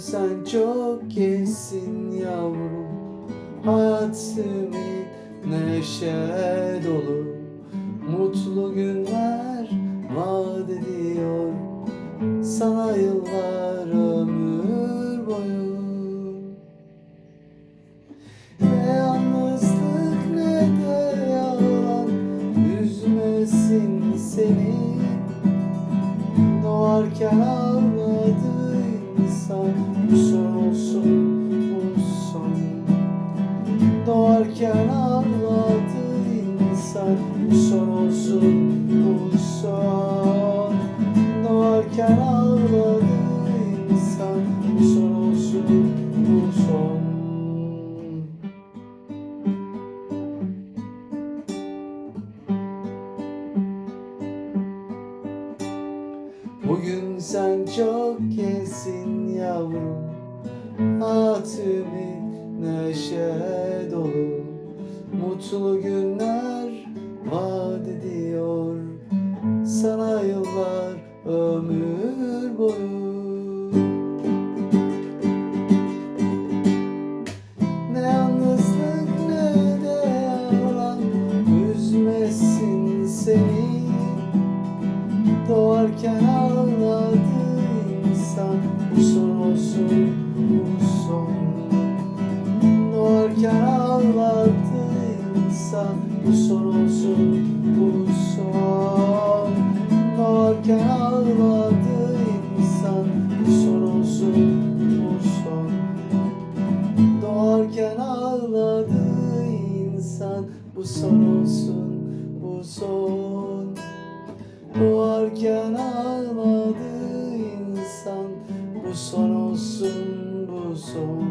sen çok gençsin yavrum. Hayatım neşe dolu. Mutlu günler vaat ediyor. Sana yıllar ömür boyu. Ne yalnızlık ne de yalan. Üzmesin seni. Doğarken ağladı Bu son olsun bu son Doğarken ağladı insan Bu son olsun bu son Bugün sen çok gençsin yavrum Hayatımı neşe dolu. Mutlu günler ömür boyu. Ne yalnızlık ne de yalan. Üzmesin seni. Doğarken ağladı insan. Bu son olsun bu son. Doğarken ağladı insan. Bu son olsun bu son ağladı insan Bu son olsun bu son Doğarken ağladı insan Bu son olsun bu son Doğarken ağladı insan Bu son olsun bu son